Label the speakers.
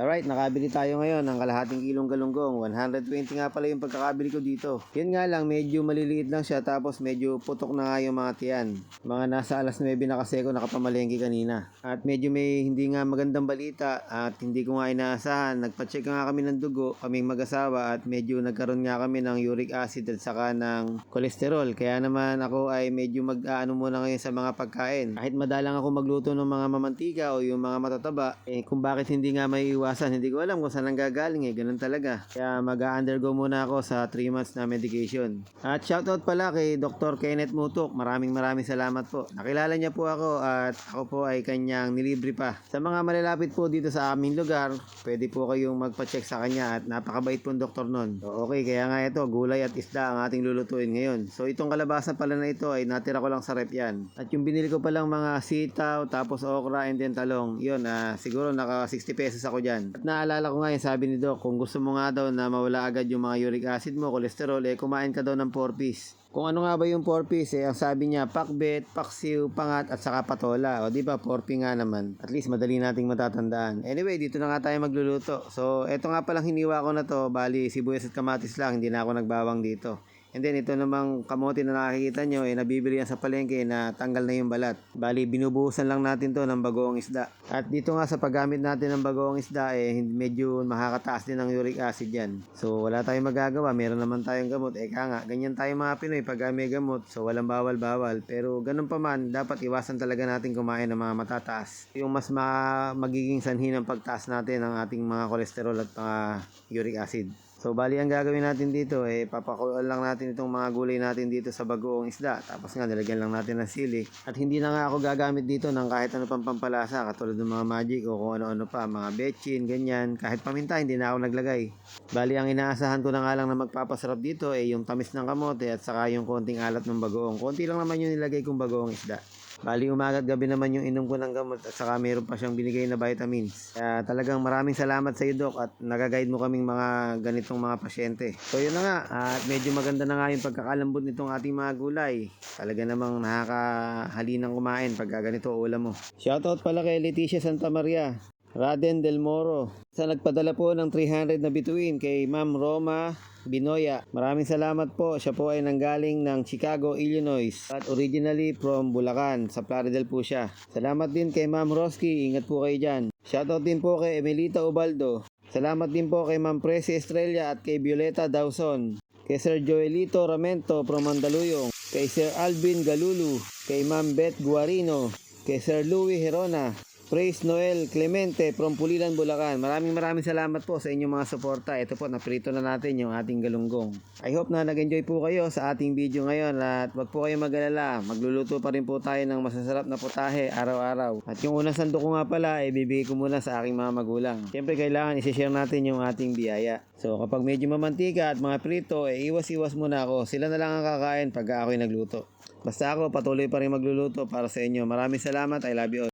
Speaker 1: Alright, nakabili tayo ngayon ng kalahating kilong galunggong. 120 nga pala yung pagkakabili ko dito. Yun nga lang, medyo maliliit lang siya tapos medyo putok na nga yung mga tiyan. Mga nasa alas 9 na kasi ako nakapamalengke kanina. At medyo may hindi nga magandang balita at hindi ko nga inaasahan. Nagpa-check nga kami ng dugo, kaming mag-asawa at medyo nagkaroon nga kami ng uric acid at saka ng kolesterol. Kaya naman ako ay medyo mag-aano muna ngayon sa mga pagkain. Kahit madalang ako magluto ng mga mamantika o yung mga matataba, eh kung bakit hindi nga may iwasan, hindi ko alam kung saan ang gagaling eh, ganun talaga. Kaya mag-undergo muna ako sa 3 months na medication. At shoutout pala kay Dr. Kenneth Mutok, maraming maraming salamat po. Nakilala niya po ako at ako po ay kanyang nilibre pa. Sa mga malalapit po dito sa aming lugar, pwede po kayong magpa-check sa kanya at napakabait po doktor nun. So, okay, kaya nga ito, gulay at isda ang ating lulutuin ngayon. So itong kalabasan pala na ito ay natira ko lang sa rep yan. At yung binili ko palang mga sitaw, tapos okra and then talong, yun, ah, siguro naka 60 pesos ako dyan. At naalala ko nga yung sabi ni Doc, kung gusto mo nga daw na mawala agad yung mga uric acid mo, cholesterol, eh kumain ka daw ng 4 piece. Kung ano nga ba yung 4 piece, eh, ang sabi niya, pakbet, paksiw, pangat, at saka patola. O di ba, 4 P nga naman. At least madali nating matatandaan. Anyway, dito na nga tayo magluluto. So, eto nga palang hiniwa ko na to, bali sibuyas at kamatis lang, hindi na ako nagbawang dito. And then ito namang kamote na nakikita nyo, eh, nabibili yan sa palengke na tanggal na yung balat. Bali, binubuhusan lang natin to ng bagoong isda. At dito nga sa paggamit natin ng bagoong isda, eh, medyo makakataas din ng uric acid yan. So, wala tayong magagawa. Meron naman tayong gamot. Eka nga, ganyan tayo mga Pinoy pag may gamot. So, walang bawal-bawal. Pero ganun pa man, dapat iwasan talaga natin kumain ng mga matataas. Yung mas ma- magiging sanhi ng pagtaas natin ng ating mga kolesterol at mga uric acid. So, bali ang gagawin natin dito, eh, papakuloan lang natin itong mga gulay natin dito sa bagoong isda. Tapos nga, nilagyan lang natin ng sili. At hindi na nga ako gagamit dito ng kahit ano pang pampalasa, katulad ng mga magic o kung ano-ano pa, mga betchin, ganyan. Kahit paminta, hindi na ako naglagay. Bali, ang inaasahan ko na nga lang na magpapasarap dito, eh, yung tamis ng kamote at saka yung konting alat ng bagoong. Konti lang naman yung nilagay kong bagoong isda. Bali, umaga at gabi naman yung inom ko ng gamot at saka meron pa siyang binigay na vitamins. Kaya talagang maraming salamat sa iyo, Doc, at nagaguide mo kaming mga ganitong mga pasyente. So, yun na nga. At medyo maganda na nga yung pagkakalambot nitong ating mga gulay. Talaga namang nakakahalinang kumain pag ganito ulam mo. Shoutout pala kay Leticia Santa Maria. Raden Del Moro. Sa nagpadala po ng 300 na bituin kay Ma'am Roma Binoya. Maraming salamat po. Siya po ay nanggaling ng Chicago, Illinois. At originally from Bulacan. Sa Plaridel po siya. Salamat din kay Ma'am Roski. Ingat po kayo dyan. Shoutout din po kay Emelita Ubaldo. Salamat din po kay Ma'am Presi Estrella at kay Violeta Dawson. Kay Sir Joelito Ramento from Mandaluyong. Kay Sir Alvin Galulu. Kay Ma'am Beth Guarino. Kay Sir Louis Herona. Praise Noel Clemente from Pulilan, Bulacan. Maraming maraming salamat po sa inyong mga suporta. Ito po, naprito na natin yung ating galunggong. I hope na nag-enjoy po kayo sa ating video ngayon at wag po kayong mag-alala. Magluluto pa rin po tayo ng masasarap na putahe araw-araw. At yung unang sando ko nga pala, ay bibigay ko muna sa aking mga magulang. Siyempre, kailangan isi-share natin yung ating biyaya. So, kapag medyo mamantika at mga prito, eh, iwas-iwas muna ako. Sila na lang ang kakain pag ako'y nagluto. Basta ako, patuloy pa rin magluluto para sa inyo. Maraming salamat. I love you all.